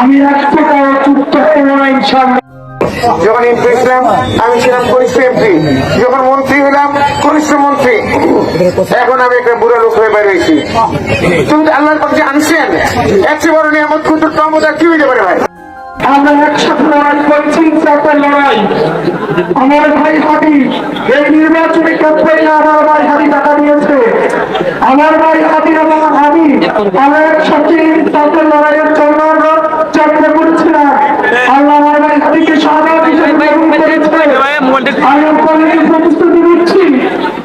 আমি আমার চুপ না যখন এমপি ছিলাম আমি ছিলাম কনিষ্ঠ এমপি যখন মন্ত্রী হলাম কনিষ্ঠ মন্ত্রী। এখন আমি একটা বুড়া লোক হয়ে বেরিয়েছি তুমি তো আল্লাহর পাশে আনছেন। একশো বড় নিয়ামত কিন্তু ক্ষমতা কি হইতে পারে ভাই? আমরা একসাথে লড়াই করছি ইনসাফের লড়াই। আমার ভাই হাবি এই নির্বাচনী ক্যাম্পেইনে আমার ভাই হাবি টাকা দিয়েছে। আমার ভাই হাবি এবং আমি আমরা একসাথে ইনসাফের লড়াইয়ের জন্য আমরা চেষ্টা করছিলাম। আল্লাহ আমার হাবিকে সভাপতি হিসেবে আমি প্রতিশ্রুতি দিচ্ছি,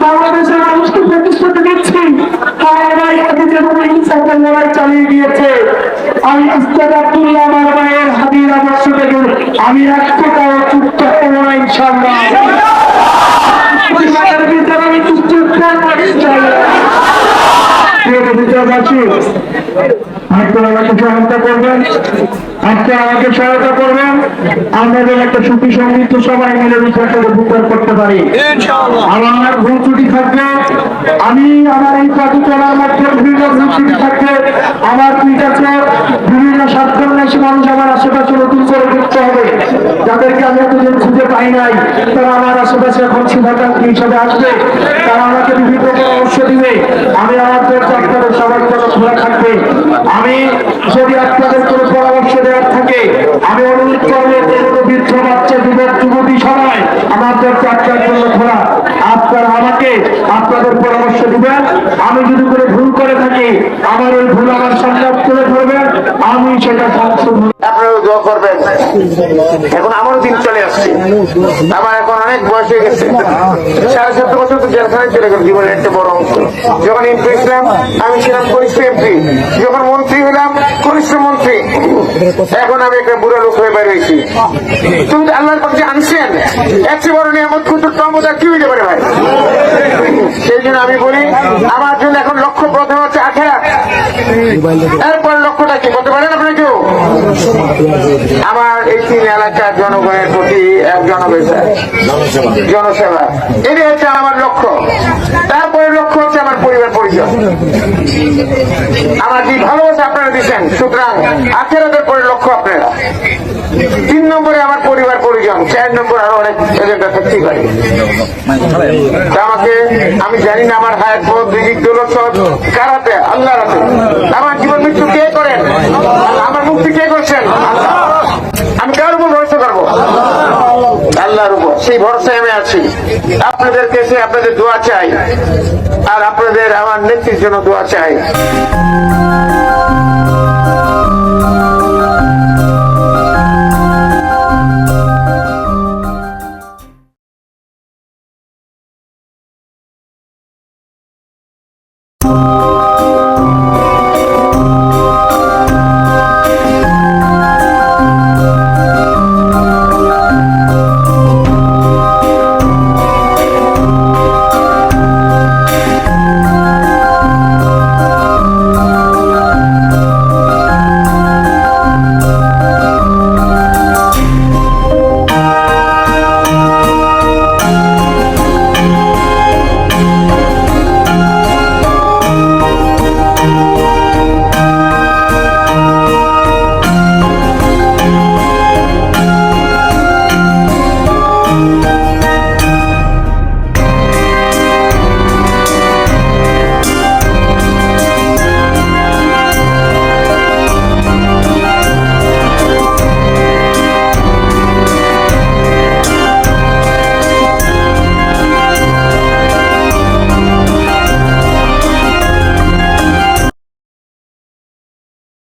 বাংলাদেশের মানুষকে প্রতিশ্রুতি দিচ্ছি আমার চালিয়ে গিয়েছে, আমি ইস্তাদাতুল্লাহ আমার ভাইয়ের হাদির আদর্শ আমি এক ফোঁটাও চুপ থাকব না ইনশাআল্লাহ সীমানার ভিতরে আমি চুপ থাকব না ইনশাআল্লাহ প্রিয় আপনারা আমাকে সহায়তা করবেন আপনারা আমাকে সহায়তা করবেন আমাদের একটা সুখী সংগীত সবাই মিলে বিচারটাকে বিচার করতে পারি। আমার ভুল ত্রুটি থাকবে আমি আমার এই পথে মধ্যে বিভিন্ন ভুল ত্রুটি থাকবে আমার ঠিক বিভিন্ন স্বার্থন্যাসী মানুষ আমার আশেপাশে নতুন করে যুক্ত হবে। যাদেরকে আমি এতদিন খুঁজে পাই নাই তারা আমার আশেপাশে এখন শুভাকাঙ্ক্ষী হিসাবে আসবে। তারা আমাকে বিভিন্ন পরামর্শ দিবে। আমি আমার দরজা আপনাদের সবার জন্য খোলা থাকবে আমি যদি আপনাদের কোনো পরামর্শ দেওয়ার থাকে আমি অনুরোধ করব বৃদ্ধ বাচ্চা যুবক যুবতী সবাই আমার দরজা জন্য খোলা। আপনারা আমাকে আপনাদের পরামর্শ দিবেন। আমি যদি কোনো ভুল করে থাকি, আমার ওই ভুল আমার সামনে তুলে ধরবেন। আমি সেটা সংশোধন আমারও দিন চলে আসছে। আমার এখন অনেক বয়স গেছে। সাড়ে সত্তর বছর তো জেলখানায় চলে একটা বড় যখন আমি ছিলাম কনিষ্ঠ এমপি যখন মন্ত্রী হলাম কনিষ্ঠ মন্ত্রী। এখন আমি একটা বুড়া লোক হয়ে বেরিয়েছি তুমি আল্লাহর পাশে আনছেন একশো বড় নিয়ামত কিন্তু ক্ষমতা কি হইতে পারে ভাই? সেই জন্য আমি বলি, আমার জন্য এখন লক্ষ্য প্রথম হচ্ছে আখেরা এরপর লক্ষ্যটা কি করতে পারেন আপনি কেউ? আমার এই তিন এলাকার জনগণের প্রতি এক জনবেশা জনসেবা। এটাই হচ্ছে আমার লক্ষ্য। তারপরে লক্ষ্য আমার যে ভালোবাসা আপনারা দিচ্ছেন, সুতরাং আখেরাতের পরে লক্ষ্য আপনারা। তিন নম্বরে আমার পরিবার পরিজন, চার নম্বর আরও অনেক এজেন্ডা থাকতেই পারে আমাকে, আমি জানি না আমার হায়াত পথ রিজিক, দৌলত কারাতে আল্লাহ রাতে আমার জীবন মৃত্যু কে করেন? আমার মুক্তি কে করছেন? আমি কার উপর ভরসা করব? আল্লাহর উপর। সেই ভরসায় আমি আছি। আপনাদের কাছে আপনাদের দোয়া চাই। আর আপনাদের আমার নেত্রীর জন্য দোয়া চাই। you